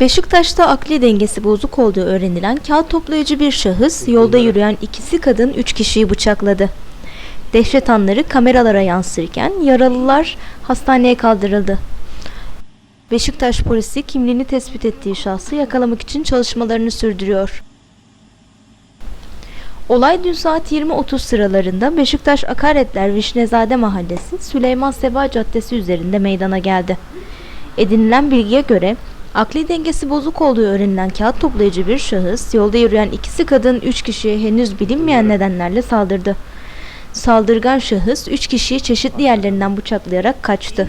Beşiktaş'ta akli dengesi bozuk olduğu öğrenilen kağıt toplayıcı bir şahıs yolda yürüyen ikisi kadın üç kişiyi bıçakladı. Dehşet anları kameralara yansırken yaralılar hastaneye kaldırıldı. Beşiktaş polisi kimliğini tespit ettiği şahsı yakalamak için çalışmalarını sürdürüyor. Olay dün saat 20.30 sıralarında Beşiktaş Akaretler Vişnezade Mahallesi Süleyman Seba Caddesi üzerinde meydana geldi. Edinilen bilgiye göre akli dengesi bozuk olduğu öğrenilen kağıt toplayıcı bir şahıs yolda yürüyen ikisi kadın üç kişiye henüz bilinmeyen nedenlerle saldırdı. Saldırgan şahıs üç kişiyi çeşitli yerlerinden bıçaklayarak kaçtı.